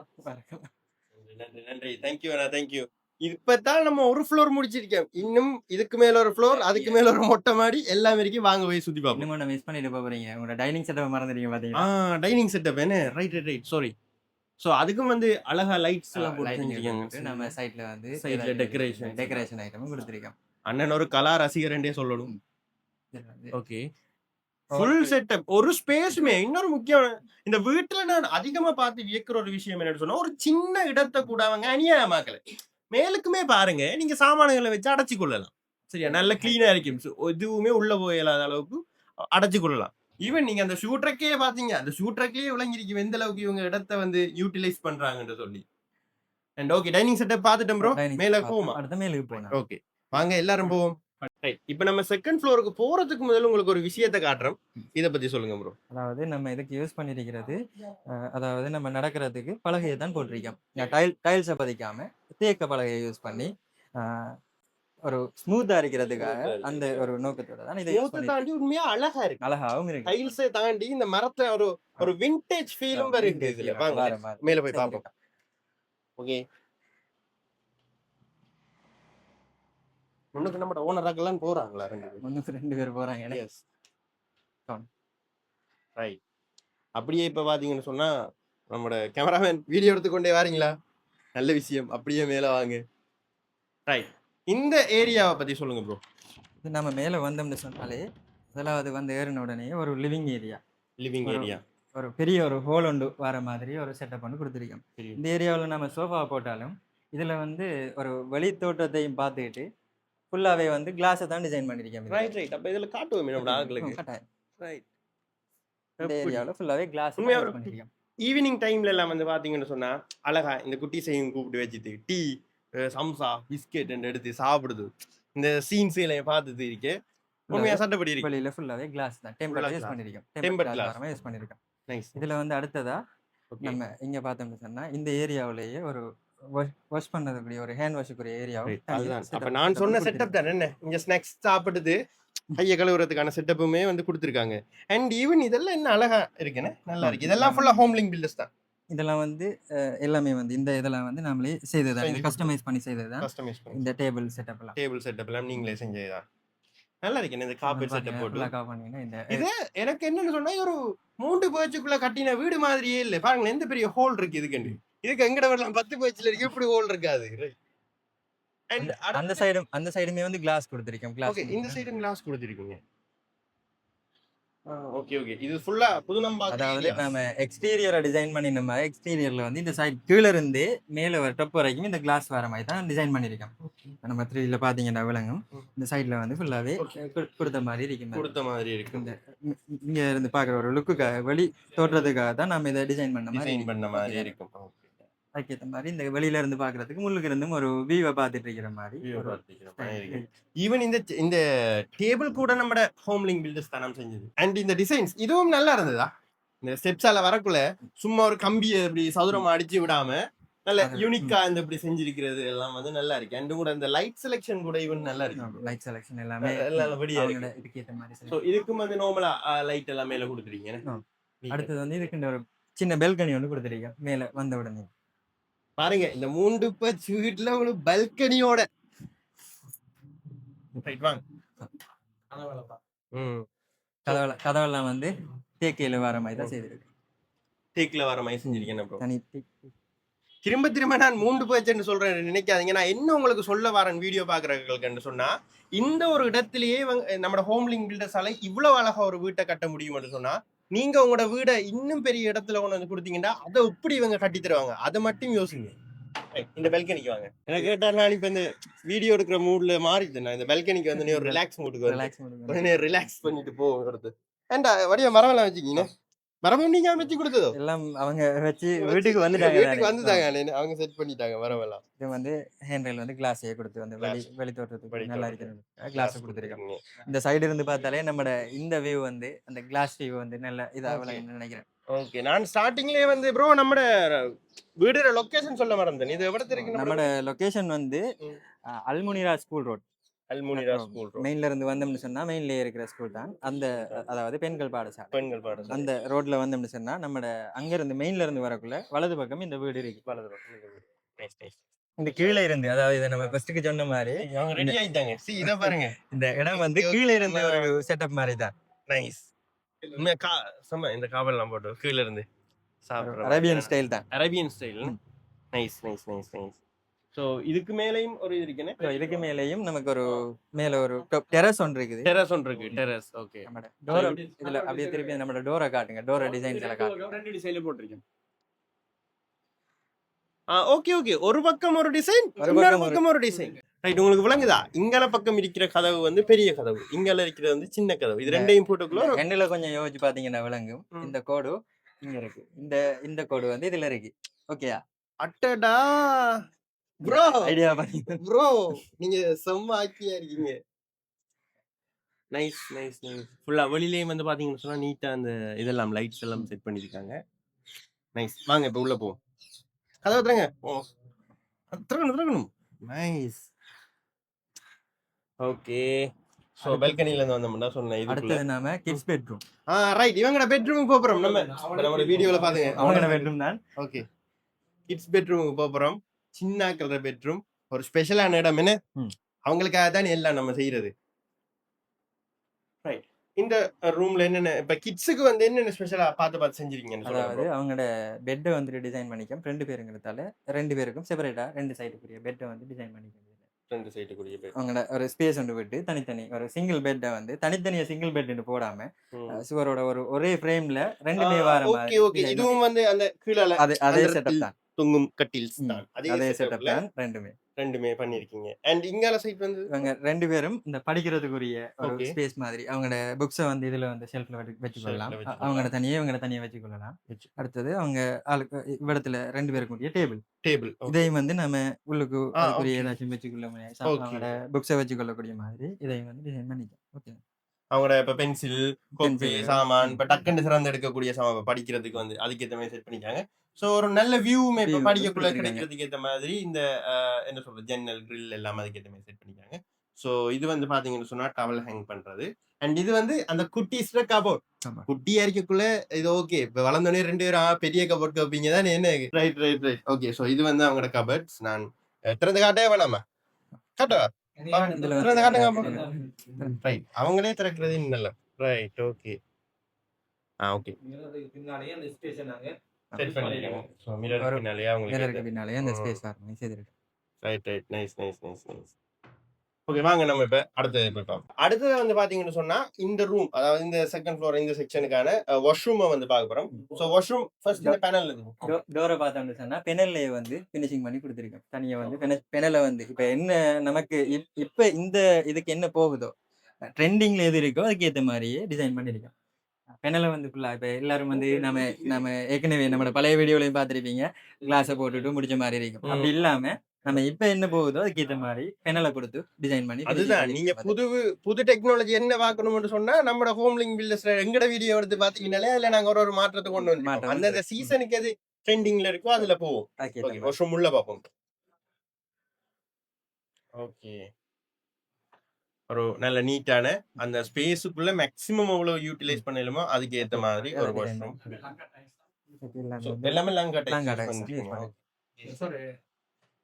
நன்றி நன்றி. தேங்க்யூ அண்ணா தேங்க்யூ இப்பதான் நம்ம ஒரு ஃப்ளோர் முடிச்சிருக்கோம். இன்னும் இதுக்கு மேல ஒரு ஃப்ளோர் அதுக்கு மேல ஒரு மொட்டை மாடி எல்லா வரைக்கும் வாங்க போய் சுத்தி பார்ப்போம். இன்னும் மிஸ் பண்ணிட்டு போறீங்க. உங்களோட டைனிங் செட்டப் மறந்துட்டீங்க பாத்தீங்களா? ஆ டைனிங் செட்டப் என்ன? Right right right sorry so அதுக்கும் வந்து அழகா லைட்ஸ் எல்லாம் போட்டு நம்ம சைட்ல வந்து Side ல decoration. டெக்கரேஷன் ஐட்டமும் கொடுத்துருக்கோம். அண்ணன் ஒரு கலா ரசிகரண்டே சொல்லணும். ஓகே ஃபுல் செட்டப் ஒரு ஸ்பேஸுமே இன்னொரு முக்கியம் இந்த வீட்டுல நான் அதிகமா பார்த்து வியக்கிற ஒரு விஷயம் என்னன்னு சொன்னா ஒரு சின்ன இடத்தை கூட அவங்க அநியாயமாக்கல. மேலுக்குமே பாருங்க நீங்க சாமான்களை வச்சு அடைச்சு கொள்ளலாம். சரியா? நல்ல கிளீனா இருக்கும். எதுவுமே உள்ள போயிடாத அளவுக்கு அடைச்சு கொள்ளலாம். ஈவன் நீங்க அந்த ஷூ ட்ரக்கே பாத்தீங்க அந்த ஷூ ட்ரக்லயே விளங்கிருக்கும் எந்த அளவுக்கு இவங்க இடத்த வந்து யூட்டிலைஸ் பண்றாங்கன்னு சொல்லி. அண்ட் ஓகே டைனிங் செட்டப் பார்த்துட்டோம் ப்ரோ மேல போமா? அடுத்த மேலுக்கு போனோம் ஓகே வாங்க எல்லாரும் போவோம். ரைட் இப்போ நம்ம செகண்ட் ஃப்ளோருக்கு போறதுக்கு முதல்ல உங்களுக்கு ஒரு விஷயத்தை காட்டுறோம் இத பத்தி சொல்லுங்க ப்ரோ அதாவது நம்ம இதுக்கு யூஸ் பண்ணிருக்கிறது அதாவது நம்ம நடக்கிறதுக்கு பலகையை தான் போட்டிருக்கோம். டைல் டைல்ஸை பதிக்காம தேக்க பலகையை யூஸ் பண்ணி ஒரு ஸ்மூத்தா இருக்கிறதுக்காக அந்த ஒரு நோக்கத்தோட தான் இதை தாண்டி உண்மையா அழகா இருக்கு. அழகாவும் இருக்கு. டைல்ஸை தாண்டி இந்த மரத்தை ஒரு ஒரு விண்டேஜ் ஃபீலும் இதுல. வாரம். மேல போய் பார்ப்போம். ஓகே முன்னுக்கு நம்ம ஓனராக்கெல்லாம் போறாங்களா ரெண்டு பேரும்? ஒண்ணுக்கு ரெண்டு பேர் போறாங்க எஸ் ரைட் அப்படியே இப்ப பாத்தீங்கன்னு சொன்னா நம்மளோட கேமராமேன் வீடியோ எடுத்துக்கொண்டே வாரீங்களா? நல்ல விஷயம். அப்படியே மேல வாங்க. ரைட் இந்த ஏரியாவை பத்தி சொல்லுங்க ப்ரோ இது நம்ம மேல வந்தோம்னு சொன்னாலே முதலாவது வந்து ஏறின உடனே ஒரு லிவிங் ஏரியா லிவிங் ஏரியா ஒரு பெரிய ஒரு ஹோல் ஒன்று வர மாதிரி ஒரு செட்டப் பண்ணி கொடுத்துருக்கோம். இந்த ஏரியாவில் நம்ம சோஃபா போட்டாலும் இதில் வந்து ஒரு வெளி தோட்டத்தையும் பார்த்துக்கிட்டு ஃபுல்லாகவே வந்து கிளாஸை தான் டிசைன் பண்ணியிருக்கோம் ரைட் ரைட் அப்ப இதுல காட்டுவோமே ஆளுங்களுக்கு கட்டாயம். ரைட் இந்த ஏரியாவில் ஃபுல்லாகவே கிளாஸ் பண்ணியிருக்கோம் ஈவினிங் டைம்ல எல்லாம் வந்து பாத்தீங்கன்னு சொன்னா அழகா இந்த குட்டி செய்யும் கூப்பிட்டு வச்சுட்டு டீ சம்சா பிஸ்கெட் எடுத்து சாப்பிடுது. இந்த சீன்ஸ் எல்லாம் பார்த்துட்டு இருக்கே உண்மையா சட்டப்படி இருக்கு. வெளியில் ஃபுல்லாகவே கிளாஸ் தான். Temper use Tempered temper. Glass use பண்ணியிருக்கோம் நைஸ் இதில் வந்து அடுத்ததா நம்ம இங்கே பார்த்தோம்னு சொன்னால் இந்த ஏரியாவிலேயே ஒரு வாஷ் பண்ணுறதுக்குரிய ஒரு ஹேண்ட் வாஷுக்குரிய ஏரியாவும் அதுதான். அப்ப நான் சொன்ன செட்டப் தான் என்ன? இங்க ஸ்நாக்ஸ் சாப்பிடுது கைய கழுவுறதுக்கான செட்டப்புமே வந்து கொடுத்துருக்காங்க. அண்ட் ஈவன் இதெல்லாம் என்ன அழகா இருக்குன்னு நல்லா இருக்கு. இதெல்லாம் ஃபுல்லா ஹோம்லிங் பில்டர்ஸ் தான். இதெல்லாம் வந்து எல்லாமே வந்து இந்த இதெல்லாம் வந்து நம்மளே செய்தது கஸ்டமைஸ் பண்ணி செய்தது தான். கஸ்டமைஸ் பண்ணி இந்த டேபிள் செட்டப் எல்லாம். டேபிள் செட்டப் எல்லாம் நீங்களே செஞ்சதுதான் நல்லா இருக்கு இந்த கார்பெட் செட்டப் போட்டு. இது எனக்கு என்னன்னு சொன்னா ஒரு மூன்று பேச்சுக்குள்ள கட்டின வீடு மாதிரியே இல்ல. பாருங்களேன் எந்த பெரிய ஹோல் இருக்கு இதுக்கு இதுக்கு எங்கட வரலாம்? பத்து பேச்சுல இருக்கு. எப்படி ஹோல் இருக்காது. அண்ட் அந்த சைடும் அந்த சைடுமே வந்து கிளாஸ் கொடுத்துருக்கோம் கிளாஸ் ஓகே இந்த சைடு கிளாஸ் கொடுத்துருக்கீங்க. ஓகே ஓகே இது ஃபுல்லா புது நம்பா அதாவது நம்ம எக்ஸ்டீரியரை டிசைன் பண்ணின மாதிரி எக்ஸ்டீரியர்ல வந்து இந்த சைடு கீழே இருந்து மேலே வர டப் வரைக்கும் இந்த கிளாஸ் வர மாதிரி தான் டிசைன் பண்ணியிருக்கோம். நம்ம த்ரீல பாத்தீங்கன்னா விளங்கும். இந்த சைடுல வந்து ஃபுல்லாவே கொடுத்த மாதிரி இருக்கும் கொடுத்த மாதிரி இருக்கு. இந்த இங்க இருந்து பாக்குற ஒரு லுக்குக்காக வெளி தோற்றத்துக்காக தான் நம்ம இதை டிசைன் பண்ண மாதிரி டிசைன் பண்ண மாதிரி இருக்கும். அதுக்கேற்ற மாதிரி இந்த வெளியில இருந்து பாக்குறதுக்கு முள்ளுக்கு இருந்தும் ஒரு வியூவை பார்த்துட்டு இருக்கிற மாதிரி ஈவன் இந்த இந்த டேபிள் கூட நம்ம ஹோம்லிங் பில்டர்ஸ் தானம் செஞ்சது. அண்ட் இந்த டிசைன்ஸ் இதுவும் நல்லா இருந்ததா? இந்த ஸ்டெப்ஸால வரக்குள்ள சும்மா ஒரு கம்பியை இப்படி சதுரமா அடிச்சு விடாம நல்ல யூனிக்கா இந்த இப்படி செஞ்சிருக்கிறது எல்லாம் வந்து நல்லா இருக்கு. அண்ட் கூட இந்த லைட் செலெக்ஷன் கூட இவன் நல்லா இருக்கு. லைட் செலெக்ஷன் எல்லாமே நல்லபடியா இருக்கு. இதுக்கு ஏத்த மாதிரி ஸோ இதுக்கும் வந்து நார்மலா லைட் எல்லாம் மேல கொடுத்துருக்கீங்க ஆ. அடுத்தது வந்து இதுக்கு ஒரு சின்ன பெல்கனி ஒன்று கொடுத்துருக்கேன் மேல வந்த உடனே. பாருங்க இந்த மூன்று பச்சு வீட்டுல ஒரு பல்கனியோட ரைட் வாங்க. ம். கதவுல கதவெல்லாம் வந்து தேக்கையில வர மாதிரி தான் செய்திருக்கு டேக்ல வர மாதிரி செஞ்சிருக்கேன். திரும்ப திரும்ப நான் மூன்று பேச்சுன்னு சொல்றேன் நினைக்காதீங்க. நான் என்ன உங்களுக்கு சொல்ல வரேன் வீடியோ பாக்குறவங்களுக்கு சொன்னா இந்த ஒரு இடத்திலேயே நம்ம ஹோம்லிங் பில்டர்ஸால இவ்வளவு அழகா ஒரு வீட்டை கட்ட முடியும்னு சொன்னா நீங்க உங்களோட வீடை இன்னும் பெரிய இடத்துல கொண்டு வந்து கொடுத்தீங்கன்னா அதை எப்படி இவங்க கட்டி தருவாங்க? அதை மட்டும் யோசிங்க. இந்த பெல்கனிக்கு வாங்க. எனக்கு கேட்டா நான் இப்ப இந்த வீடியோ எடுக்கிற மூட்ல மாறிட்டேன் நான் இந்த பெல்கனிக்கு வந்து நீ ஒரு ரிலாக்ஸ் மூட்டுக்கு வந்து ரிலாக்ஸ் பண்ணிட்டு போகிறது ஏண்டா வடிவ மரமெல்லாம் வச்சுக்கீங்க. நீங்க அமைச்சு கொடுத்ததோ? எல்லாம் அவங்க வச்சு வீட்டுக்கு வந்துட்டாங்க வீட்டுக்கு. வந்துட்டாங்க அவங்க செட் பண்ணிட்டாங்க மரமெல்லாம் இது வந்து ஹேண்டில் வந்து கிளாஸே கொடுத்து வந்து வெளி. வெளி தோற்றத்துக்கு வெளி நல்லா. இருக்கிறது கிளாஸ் கொடுத்துருக்கோம் இந்த சைடு இருந்து பார்த்தாலே நம்மட இந்த வியூ வந்து அந்த கிளாஸ் வியூ வந்து நல்ல இதாக. நினைக்கிறேன். ஓகே நான் ஸ்டார்டிங்லயே வந்து ப்ரோ நம்மட வீடு லொகேஷன் சொல்ல மறந்தேன் இது எവിടെ இருக்கு நம்மட லொகேஷன் வந்து Almunira school road Almunira school மெயின்ல இருந்து வந்தோம்னு சொன்னா மெயின்லயே இருக்கிற ஸ்கூல் தான். அந்த அதாவது பெண்கள் பாடசாலை. பெண்கள் பாடம் அந்த ரோட்ல வந்தோம்னு சொன்னா நம்மட அங்க இருந்து மெயின்ல இருந்து வரக்குள்ள வலது பக்கம் இந்த வீடு இருக்கு. வலது பக்கம் இந்த கீழே இருந்து அதாவது இதை நம்ம ஃபர்ஸ்ட்டுக்கு சொன்ன மாதிரி ரெடி ஆயிட்டாங்க. சி இத பாருங்க. இந்த இடம் வந்து கீழே. இருந்து ஒரு செட்டப் மாதிரி தான். நைஸ் கா சும்மா இந்த காவல்லாம் போட்டு கீழ இருந்து அரேபியன் ஸ்டைல் தான். Arabian style. Nice nice nice nice so இதுக்கு மேலேயும் ஒரு இது இருக்குன்னு இதுக்கு மேலேயும் நமக்கு ஒரு மேல ஒரு டெரஸ் ஒன்று இருக்குது. டெரஸ் ஒன்று இருக்கு டெரஸ். ஓகே. நம்மட டோரை இதுல அப்படியே திருப்பி நம்மளோட டோரை காட்டுங்க. டோரை டிசைன்ஸ் எல்லாம் காட்டுங்க. ரெண்டு டிசைன்ல போட்டிருக்கேன். ஆ ஓகே ஓகே. ஒரு பக்கம் ஒரு டிசைன் இன்னொரு பக்கம் ஒரு- டிசைன் ரைட் உங்களுக்கு விளங்குதா? இங்கல பக்கம் இருக்கிற கதவு வந்து பெரிய கதவு. இங்கல இருக்கிறது வந்து சின்ன கதவு. இது ரெண்டையும் போட்டுக்குள்ள எண்ணில கொஞ்சம் யோசிச்சு பாத்தீங்கன்னா விளங்கும். இந்த கோடு இங்க இருக்கு. இந்த இந்த கோடு வந்து இதுல இருக்கு. ஓகேயா? அட்டடா! ப்ரோ ஐடியா பண்ணி ப்ரோ நீங்க செம்ம ஆக்கியா இருக்கீங்க. நைஸ் நைஸ் நைஸ் ஃபுல்லா வெளியிலயும் வந்து பாத்தீங்கன்னு சொன்னா நீட்டா அந்த இதெல்லாம் லைட்ஸ் எல்லாம் செட் பண்ணிருக்காங்க. நைஸ் வாங்க இப்ப உள்ள போவோம். கதவை திறங்க. ஓ திறக்கணும் திறக்கணும். நைஸ் ஓகே ஸோ பெல்கனில இருந்து வந்தோம்னா சொன்னேன் இதுக்குள்ள. அடுத்தது நாம கிட்ஸ் பெட்ரூம் ஆ ரைட் இவங்கட பெட்ரூமுக்கு போறோம். நம்ம நம்மளோட வீடியோல பாத்துங்க அவங்களோட பெட்ரூம் தான். ஓகே கிட்ஸ் பெட்ரூமுக்கு போறோம். சின்ன கலர் பெட்ரூம் ஒரு ஸ்பெஷலான இடம் என்ன. அவங்களுக்காக தான் எல்லாம் நம்ம செய்யறது ரைட். இந்த ரூம்ல என்னென்ன இப்ப கிட்ஸுக்கு வந்து என்னென்ன ஸ்பெஷலா பார்த்து பார்த்து செஞ்சிருக்கீங்கன்னு அதாவது அவங்களோட பெட்டை வந்துட்டு டிசைன் பண்ணிக்கும். ரெண்டு பேருங்கிறதால ரெண்டு பேருக்கும் செப்பரேட்டா ரெண்டு சைடுக்குரிய பெட்டை வந்து டிசைன் பண்ணிக்கும் ரெண்டு சைட்டுக்குரிய பெட் அவங்களோட ஒரு ஸ்பேஸ் ஒன்று விட்டு தனித்தனி ஒரு சிங்கிள் பெட்டை வந்து தனித்தனியா சிங்கிள் பெட்னு போடாம சுவரோட ஒரு ஒரே ஃப்ரேம்ல ரெண்டுமே வர ஓகே மாதிரி ஓகே design இதுவும் வந்து அந்த கீழே அதே அதே செட்டப் தான். தொங்கும் கட்டில்ஸ் தான். அதே அதே செட்டப் செட்டப்ல ரெண்டுமே. ரெண்டுமே பண்ணிருக்கீங்க அண்ட் இங்கால சைட் வந்து? இவங்க ரெண்டு பேரும் இந்த படிக்கிறதுக்குரிய ஒரு. ஸ்பேஸ் மாதிரி அவங்களோட புக்ஸை வந்து இதுல வந்து ஷெல்ஃப்ல வச்சுக்கொள்ளலாம். அவங்களோட தனியே இவங்களோட தனியே வச்சுக்கொள்ளலாம் வச்சு- அடுத்தது அவங்க ஆளுக்கு இவ்விடத்துல ரெண்டு பேருக்குரிய டேபிள் டேபிள் இதையும் வந்து நம்ம உள்ளுக்கு அதுக்குரிய. ஏதாச்சும் வச்சுக்கொள்ள முடியாது. அவங்களோட புக்ஸை வச்சுக்கொள்ளக்கூடிய மாதிரி இதையும் வந்து டிசைன் பண்ணிக்கலாம். ஓகே அவங்களோட இப்ப பென்சில் கோப்பி. சாமான் இப்ப டக்குன்னு சிறந்து எடுக்கக்கூடிய சாமான் படிக்கிறதுக்கு வந்து அதுக்கேத்த மாதிரி செட் பண்ணிட்டாங்க சோ ஒரு நல்ல வியூமே இப்ப படிக்கக்குள்ள. கிடைக்கிறதுக்கு ஏத்த மாதிரி இந்த என்ன சொல்றது ஜன்னல் grill எல்லாம் அதுக்கேத்த மாதிரி செட் பண்ணிட்டாங்க சோ இது வந்து பாத்தீங்கன்னு சொன்னா டவல் ஹேங் பண்றது. அண்ட் இது வந்து அந்த குட்டிஸ்ல கபோர்ட். குட்டியா இருக்கக்குள்ள இது ஓகே இப்ப வளர்ந்தோடனே ரெண்டு பேரும் பெரிய கபோர்ட் வைப்பீங்க தான் என்ன right right right okay so இது வந்து அவங்களோட கபர்ட்ஸ் நான் திறந்து காட்டவே வேணாமா? காட்டவா? திறந்து காட்டுங்க ரைட் அவங்களே திறக்கிறது நல்ல ரைட் ஓகே ஆ ஓகே பின்னாலேயே அந்த ஸ்டேஷன் நாங்க செட் பண்ணிருக்கோம் ஸோ மிரர் ஒரு பின்னாலேயே மிரருக்கு அவங்களுக்கு பின்னாலே அந்த ம். ஸ்பேஸ் வரும் செய்திருக்கு right right nice nice nice nice okay வாங்க நம்ம இப்ப அடுத்தது போய் பார்ப்போம். அடுத்தது வந்து பாத்தீங்கன்னு சொன்னா இந்த ரூம் அதாவது இந்த செகண்ட் ஃப்ளோர் இந்த செக்ஷனுக்கான வாஷ்ரூமை வந்து பார்க்க போறோம். ஸோ வாஷ்ரூம் ஃபர்ஸ்ட் இந்த பேனல் இருக்கு. டோரை பார்த்தோம்னு சொன்னா பெனல்லையே வந்து ஃபினிஷிங் பண்ணி கொடுத்துருக்கேன். தனியா வந்து பெனலை வந்து இப்ப என்ன நமக்கு இப்- இப்ப இந்த இதுக்கு என்ன போகுதோ ட்ரெண்டிங்ல எது இருக்கோ அதுக்கு ஏத்த மாதிரியே டிசைன் பண்ணிருக்கோம் பெனலை வந்து ஃபுல்லா இப்ப எல்லாரும் வந்து நம்ம நம்ம ஏற்கனவே நம்மளோட பழைய வீடியோலையும் பார்த்திருப்பீங்க. கிளாஸை போட்டுட்டு முடிச்ச மாதிரி இருக்கும். அப்படி இல்லாம நம்ம இப்ப என்ன போகுதோ அதுக்கு ஏத்த மாதிரி பெனலை கொடுத்து டிசைன் பண்ணி அதுதான். நீங்க புது புது டெக்னாலஜி என்ன பார்க்கணும்னு சொன்னா நம்ம ஹோம் லிங்க் பில்டர்ஸ்ல எங்கட வீடியோ எடுத்து பாத்தீங்கன்னாலே அதுல நாங்க ஒரு ஒரு மாற்றத்தை கொண்டு வந்து வந்து- சீசனுக்கு எது ட்ரெண்டிங்ல இருக்கோ அதுல போவோம். வருஷம் உள்ள பார்ப்போம். ஓகே ஒரு நல்ல நீட்டான அந்த ஸ்பேஸுக்குள்ள மேக்ஸிமம் எவ்வளவு யூட்டிலைஸ் பண்ணலுமோ அதுக்கு ஏத்த மாதிரி ஒரு இது எல்லாமே So, வந்து-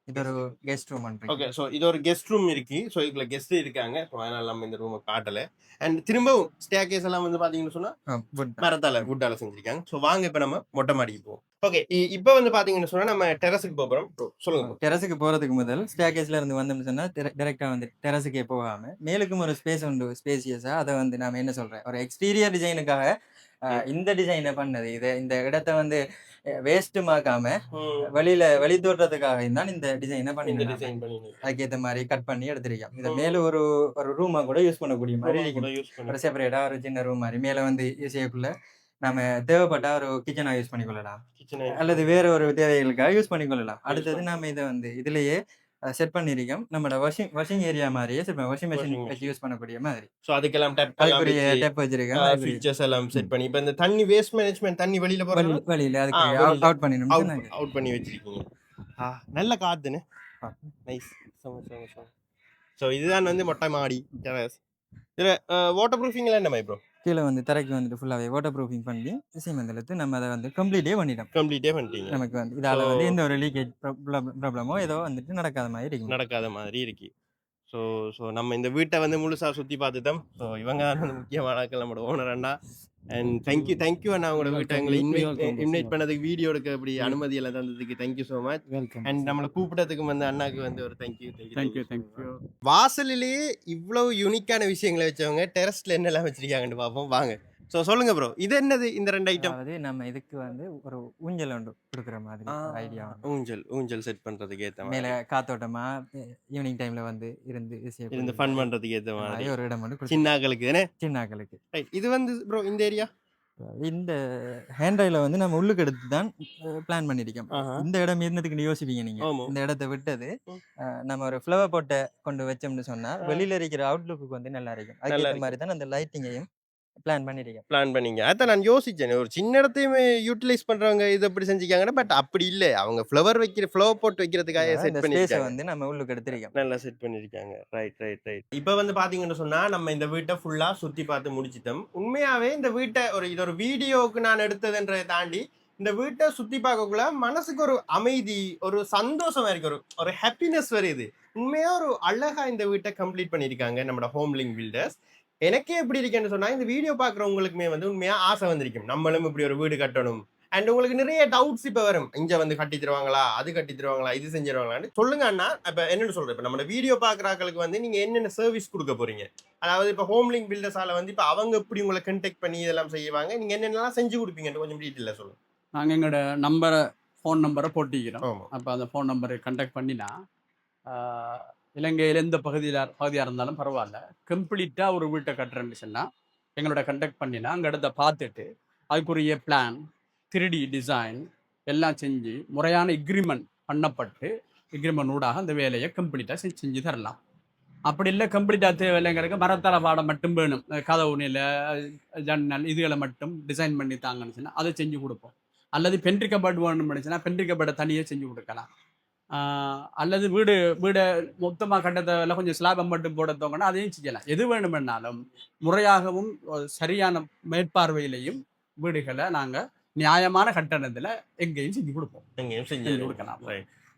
இது ஒரு கெஸ்ட் ரூம் ஓகே ஸோ இது ஒரு கெஸ்ட் ரூம் இருக்கு. ஸோ இதுல கெஸ்ட் இருக்காங்க. ஸோ அதனால நம்ம இந்த ரூமை காட்டல. அண்ட் திரும்பவும் ஸ்டே கேஸ் எல்லாம் வந்து பாத்தீங்கன்னு சொன்னா மரத்தால வுட்டால செஞ்சிருக்காங்க. ஸோ வாங்க இப்ப நம்ம மொட்டை மாடிக்கு போவோம். ஓகே இப்போ வந்து பாத்தீங்கன்னு சொன்னா நம்ம டெரஸுக்கு போறோம். சொல்லுங்க. டெரஸுக்கு போறதுக்கு முதல் ஸ்டேகேஸ்ல இருந்து வந்தோம்னு சொன்னா டைரக்டா வந்து டெரஸுக்கே போகாம மேலுக்கும் ஒரு ஸ்பேஸ் உண்டு ஸ்பேசியஸா அதை வந்து நாம என்ன சொல்றேன்? ஒரு எக்ஸ்டீரியர் டிசைனுக்காக இந்த டிசைனை பண்ணது. இது இந்த இடத்த வந்து வேஸ்ட் மாக்காம ம், வெளியில வெளி தோற்றத்துக்காக தான் இந்த டிசைனை இந்த பண்ணி டிசைன் பண்ணி அதுக்கேற்ற மாதிரி கட் பண்ணி எடுத்திருக்கோம். இதை. மேல ஒரு ஒரு ரூமா கூட யூஸ் பண்ணக்கூடிய மாதிரி ஒரு செப்பரேட்டா ஒரு சின்ன ரூம் மாதிரி. மேல வந்து ஈஸியாக்குள்ள நம்ம தேவைப்பட்டா ஒரு கிச்சனா யூஸ் பண்ணிக்கொள்ளலாம். அல்லது வேற ஒரு தேவைகளுக்காக யூஸ் பண்ணிக்கொள்ளலாம். அடுத்தது நாம இதை வந்து இதுலயே செட் பண்ணிருக்கோம் நம்மளோட வாஷிங் வாஷிங் ஏரியா மாதிரியே செட் வாஷிங் மிஷின். வச்சு யூஸ் பண்ணக்கூடிய மாதிரி. ஸோ அதுக்கெல்லாம் டேப் அதுக்குரிய டெப் வச்சிருக்கேன். ஃபியூச்சர்ஸ் எல்லாம் செட் பண்ணி இப்போ இந்த தண்ணி வேஸ்ட் மேனேஜ்மெண்ட் தண்ணி வெளியில போறது வழி- வழியில அதுக்கு வெளியில. அவுட் பண்ணிடணும் அவுட். அவுட் பண்ணி வச்சிருக்கீங்க. ஆ நல்ல காத்துன்னு. நைஸ் ஸோ இதுதான் வந்து மொட்டை மாடி இதில் வாட்டர் ப்ரூஃபிங்ல என்ன ப்ரோ கீழே வந்து தரைக்கு வந்துட்டு ஃபுல்லாவே வாட்டர் ப்ரூஃபிங் பண்ணி சீமெந்தலத்து நம்ம அதை வந்து கம்ப்ளீட்டே பண்ணிட்டோம். கம்ப்ளீட்டே பண்ணிட்டீங்க. நமக்கு வந்து இதால வந்து எந்த ஒரு லீக்கேஜ் ப்ராப்ளமோ ஏதோ வந்துட்டு நடக்காத மாதிரி இருக்கும் நடக்காத மாதிரி இருக்கு. ஸோ ஸோ நம்ம இந்த வீட்டை வந்து முழுசா சுற்றி பார்த்துட்டோம். ஸோ இவங்க தான் வந்து முக்கியமான ஆட்கள் நம்மளோட owner Anna. And thank you thank you அண்ணா உங்களோட வீட்டை எங்களை. இன்வைட். இன்வைட் பண்ணதுக்கு வீடியோ எடுக்க அப்படி அனுமதி எல்லாம் தந்ததுக்கு thank you so much and நம்மளை கூப்பிட்டதுக்கு வந்து அண்ணாக்கு வந்து ஒரு தேங்க்யூ தேங்க்யூ தேங்க்யூ வாசலிலேயே இவ்வளவு யூனிக்கான விஷயங்களை வச்சவங்க டெரஸ்ல என்னெல்லாம் வச்சிருக்காங்கன்னு பார்ப்போம். வாங்க. ஸோ சொல்லுங்க ப்ரோ இது என்னது இந்த ரெண்டு ஐட்டம் அதாவது நம்ம இதுக்கு வந்து ஒரு ஊஞ்சல் ஒன்று கொடுக்குற மாதிரி ஐடியா ஊஞ்சல் ஊஞ்சல் செட் பண்றதுக்கு ஏத்த மேல காத்தோட்டமா ஈவினிங் டைம்ல வந்து இருந்து இருந்து ஃபன் பண்றதுக்கு ஏத்த மாதிரி. ஒரு இடம் வந்து சின்னாக்களுக்கு தானே? சின்னாக்களுக்கு. ரைட் இது வந்து ப்ரோ இந்த ஏரியா இந்த ஹேண்ட்ரைல வந்து நம்ம உள்ளுக்கு எடுத்து தான் பிளான் பண்ணிருக்கோம் இந்த இடம் இருந்ததுக்கு யோசிப்பீங்க நீங்க. இந்த இடத்த விட்டது நம்ம ஒரு ஃப்ளவர் போட்டை கொண்டு வச்சோம்னு சொன்னா. வெளியில இருக்கிற அவுட்லுக்கு வந்து நல்லா இருக்கும். இருக்கும். மாதிரி தான் அந்த லைட்டிங்கையும் பிளான் பண்ணிருக்கேன் பிளான் பண்ணீங்க. அதான் நான் யோசிச்சேன். ஒரு சின்ன இடத்தையுமே யூட்டிலைஸ் பண்றவங்க இது எப்படி செஞ்சுக்காங்கன்னா பட் அப்படி இல்லை. அவங்க ஃப்ளவர் வைக்கிற ஃப்ளவர் போட்டு வைக்கிறதுக்காக செட் இந்த ஸ்பேஸை பண்ணிருக்காங்க. வந்து நம்ம உள்ளுக்கு எடுத்திருக்கோம். நல்லா செட் பண்ணிருக்காங்க. Right right right. இப்போ வந்து பாத்தீங்கன்னு சொன்னா நம்ம இந்த வீட்டை ஃபுல்லா சுத்தி பார்த்து முடிச்சிட்டோம். உண்மையாவே இந்த வீட்டை ஒரு இது ஒரு வீடியோவுக்கு நான் எடுத்ததுன்றதை தாண்டி இந்த வீட்டை சுத்தி பார்க்கக்குள்ள மனசுக்கு ஒரு அமைதி ஒரு சந்தோஷம் இருக்கு ஒரு ஒரு ஹாப்பினஸ் வருது உண்மையா ஒரு அழகா இந்த வீட்டை கம்ப்ளீட் பண்ணியிருக்காங்க நம்மளோட ஹோம்லிங் பில்டர்ஸ் எனக்கே எப்படி இருக்கேன்னு சொன்னா இந்த வீடியோ பார்க்குறவங்களுக்குமே வந்து உண்மையா ஆசை வந்திருக்கும். நம்மளும் இப்படி ஒரு வீடு கட்டணும். அண்ட் உங்களுக்கு நிறைய டவுட்ஸ் இப்போ வரும். இங்க வந்து கட்டி தருவாங்களா? அது கட்டி தருவாங்களா? இது செஞ்சிருவாங்களான்னு சொல்லுங்க அண்ணா. இப்போ என்னன்னு சொல்றேன். இப்போ நம்ம வீடியோ பார்க்குறாக்களுக்கு வந்து நீங்க என்னென்ன சர்வீஸ் கொடுக்க போறீங்க? அதாவது இப்போ ஹோம்லிங் பில்டர்ஸால வந்து இப்போ அவங்க எப்படி உங்களை கண்டெக்ட் பண்ணி இதெல்லாம் செய்வாங்க? நீங்க என்னென்னலாம் செஞ்சு கொடுப்பீங்கன்னு கொஞ்சம் டீட்டெயிலாக சொல்லுங்க. நாங்கள் எங்களோட நம்பரை ஃபோன் நம்பரை போட்டிக்கிறோம். அப்போ அந்த ஃபோன் நம்பரை கண்டக்ட் பண்ணினா இலங்கையில் எந்த பகுதியில் பகுதியாக இருந்தாலும் பரவாயில்ல. கம்ப்ளீட்டாக ஒரு வீட்டை கட்டுறேன்னு சொன்னால் எங்களோட கண்டக்ட் பண்ணினா அங்கே இடத்த பார்த்துட்டு அதுக்குரிய பிளான் த்ரீடி டிசைன் எல்லாம் செஞ்சு முறையான எக்ரிமெண்ட் பண்ணப்பட்டு எக்ரிமெண்ட் ஊடாக அந்த வேலையை கம்ப்ளீட்டாக செஞ்சு செஞ்சு தரலாம். அப்படி இல்லை கம்ப்ளீட்டாக தேவையில்லைங்கிறதுக்கு மரத்தர பாடம் மட்டும் வேணும். கதவு நில ஜன்னல் இதுகளை மட்டும் டிசைன் பண்ணி தாங்கன்னு சொன்னால் அதை செஞ்சு கொடுப்போம். அல்லது பென்ட்ரி பென்ட்ரிகபர்ட் வேணும்னு நினச்சினா பென்ட்ரிகபர்டை தனியாக செஞ்சு கொடுக்கலாம். அல்லது வீடு வீடை மொத்தமாக கட்டத்தில் கொஞ்சம் ஸ்லாபம் மட்டும் போட தோங்கன்னா அதையும் செய்யலாம். எது வேணுமென்னாலும் முறையாகவும் சரியான மேற்பார்வையிலையும் வீடுகளை நாங்கள் நியாயமான கட்டணத்தில் எங்கேயும் செஞ்சு கொடுப்போம். எங்கேயும் செஞ்சு கொடுக்கலாம்.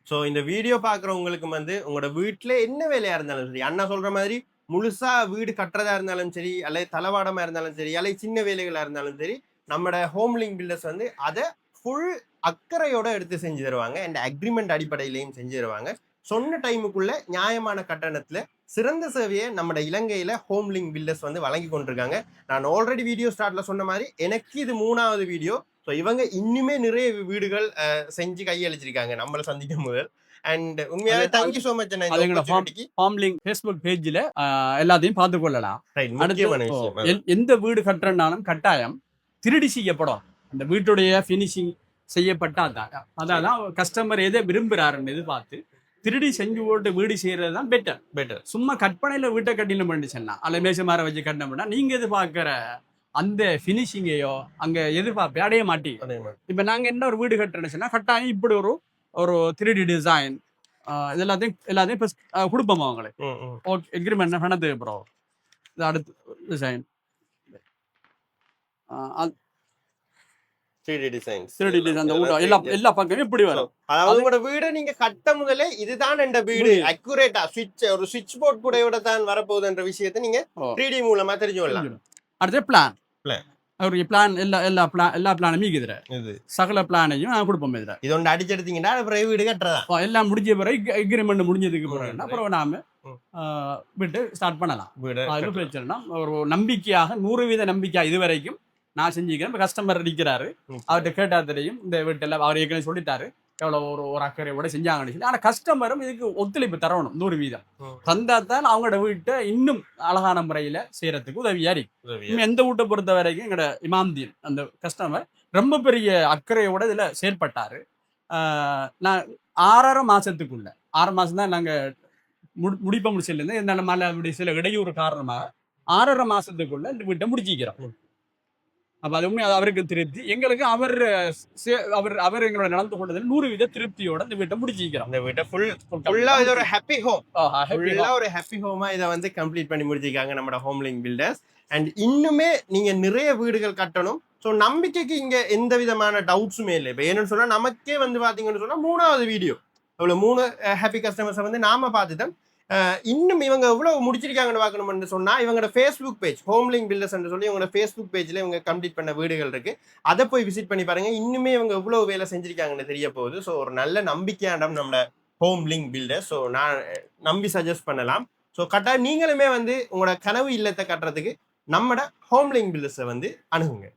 ஸோ இந்த வீடியோ பார்க்குறவங்களுக்கு வந்து உங்களோட வீட்டில் என்ன வேலையா இருந்தாலும் சரி அண்ணா சொல்ற மாதிரி முழுசா வீடு கட்டுறதா இருந்தாலும் சரி அல்லது தளவாடமா இருந்தாலும் சரி அல்லது சின்ன வேலைகளா இருந்தாலும் சரி நம்மட ஹோம்லிங் பில்டர்ஸ் வந்து அதை ஃபுல் அக்கறையோட எடுத்து செஞ்சு தருவாங்க. அண்ட் அக்ரிமெண்ட் அடிப்படையிலையும் செஞ்சு தருவாங்க. சொன்ன டைமுக்குள்ள நியாயமான கட்டணத்துல சிறந்த சேவையை நம்ம இலங்கையில ஹோம்லிங் பில்டர்ஸ் வந்து வழங்கி கொண்டிருக்காங்க. நான் ஆல்ரெடி வீடியோ ஸ்டார்ட்ல சொன்ன மாதிரி எனக்கு இது மூணாவது வீடியோ ஸோ இவங்க இன்னுமே நிறைய வீடுகள் செஞ்சு கையளிச்சிருக்காங்க நம்மளை சந்திக்கும் முதல் அண்ட் உண்மையாவே தேங்க்யூ ஸோ மச் ஃபார்ம்லிங் ஃபேஸ்புக் பேஜில் எல்லாத்தையும் பார்த்து கொள்ளலாம். எந்த வீடு கட்டுறனாலும் கட்டாயம் திருடி செய்யப்படும். அந்த வீட்டுடைய ஃபினிஷிங் செய்யப்பட்டா தான் அதான் கஸ்டமர் எதை விரும்புறாருன்னு பார்த்து திருடி செஞ்சு போட்டு வீடு செய்யறது தான் பெட்டர் பெட்டர் சும்மா கற்பனையில வீட்டை கட்டின பண்ணிச்சுன்னா அல்ல மேசமார வச்சு கட்டினோம்னா நீங்க எதிர்பார்க்கிற அந்த ஃபினிஷிங்கையோ அங்க எதிர்பார்ப்பே அடைய மாட்டி அதே மாதிரி இப்ப நாங்க என்ன ஒரு வீடு கட்டுறேன்னு சொன்னா கட்டாயம் இப்படி ஒரு ஒரு த்ரீ டிசைன் இது எல்லாத்தையும் எல்லாத்தையும் இப்போ கொடுப்போம் அவங்களுக்கு. ஓகே எக்ரிமெண்ட் பண்ணது ப்ரோ இது அடுத்து design 3D designs. Three D design எல்லா எல்லா பக்கமும் இப்படி வரும் அதாவது உங்களோட வீட நீங்க கட்ட முதலே இதுதான் என்ற வீடு. அக்குரேட்டா சுவிட்ச் ஒரு சுவிட்ச் போர்ட் கூட விட தான் வரப்போகுதுன்ற விஷயத்தை நீங்க. 3D மூலமா தெரிஞ்சு கொள்ளலாம் அடுத்து பிளான். அவருக்கு பிளான் எல்லா எல்லா பிளான் எல்லா பிளானுமே இதுல இது சகல பிளானையும் நான் கொடுப்போம் இதுல இது ஒன்று அடிச்செடுத்தீங்கன்னா அப்புறம் வீடு கட்டுறதா எல்லாம் முடிஞ்ச பிறகு எக்ரிமெண்ட் முடிஞ்சதுக்கு பிறகு. அப்புறம் நாம விட்டு ஸ்டார்ட் பண்ணலாம். பிரச்சனைனா ஒரு நம்பிக்கையாக நூறு வீத நம்பிக்கையா இது வரைக்கும் நான் செஞ்சுக்கிறேன். இப்போ கஸ்டமர் இருக்கிறாரு ம். அவர்கிட்ட கேட்டா தெரியும். இந்த வீட்டில் அவர் ஏற்கனவே சொல்லிட்டாரு. எவ்வளோ ஒரு ஒரு அக்கறையோட செஞ்சாங்கன்னு சொல்லி. ஆனால் கஸ்டமரும் இதுக்கு ஒத்துழைப்பு தரணும். நூறு வீதம். தந்தா தான் அவங்களோட வீட்டை இன்னும் அழகான முறையில் செய்யறதுக்கு உதவியா இருக்கு. எந்த வீட்டை பொறுத்த வரைக்கும் எங்களோட இமாம்தீன் அந்த கஸ்டமர் ரொம்ப பெரிய அக்கறையோட இதில் செயற்பட்டாரு. ஆஹ் நான் ஆறரை மாசத்துக்குள்ள ஆறு மாசம் தான் நாங்கள் முடி முடிப்ப முடிச்சிருந்தேன். இருந்தாலும் மழை அப்படி சில இடையூறு காரணமாக ஆறரை மாசத்துக்குள்ள இந்த வீட்டை முடிச்சிக்கிறோம். அப்ப அது உண்மை அது அவருக்கு திருப்தி. எங்களுக்கு அவர் அவர் அவர் எங்களோட நடந்து கொண்டதில் நூறு வீத திருப்தியோட இந்த வீட்டை முடிச்சிக்கிறோம் இந்த வீட்டை ஃபுல் ஃபுல்லா இது ஒரு ஹாப்பி ஹோம் ஆஹா, happy ஃபுல்லா ஒரு ஹாப்பி ஹோமா இதை வந்து கம்ப்ளீட் பண்ணி முடிச்சிருக்காங்க நம்ம ஹோம்லிங் பில்டர்ஸ் அண்ட் இன்னுமே நீங்க நிறைய வீடுகள் கட்டணும். ஸோ நம்பிக்கைக்கு இங்க எந்த விதமான டவுட்ஸுமே இல்லை. இப்போ என்னன்னு சொன்னா நமக்கே வந்து பாத்தீங்கன்னு சொன்னா மூணாவது வீடியோ அவ்வளோ மூணு ஹாப்பி கஸ்டமர்ஸை வந்து நாம பார்த்துட்டோம். இன்னும் இவங்க எவ்வளவு முடிச்சிருக்காங்கன்னு பார்க்கணும்னு சொன்னா இவங்களோட ஃபேஸ்புக் பேஜ் ஹோம்லிங் பில்டர்ஸ் சொல்லி இவங்களோட ஃபேஸ்புக் பேஜ்ல இவங்க கம்ப்ளீட் பண்ண வீடுகள் இருக்கு. அதை போய் விசிட் பண்ணி பாருங்க. இன்னுமே இவங்க எவ்வளவு வேலை செஞ்சிருக்காங்கன்னு தெரிய போகுது. ஸோ ஒரு நல்ல நம்பிக்கையான நம்ம ஹோம் லிங்க் பில்டர் ஸோ நான் நம்பி சஜஸ்ட் பண்ணலாம். ஸோ கரெக்டாக நீங்களுமே வந்து உங்களோட கனவு இல்லத்தை கட்டுறதுக்கு நம்மட ஹோம் லிங்க் பில்டர்ஸை வந்து அணுகுங்க.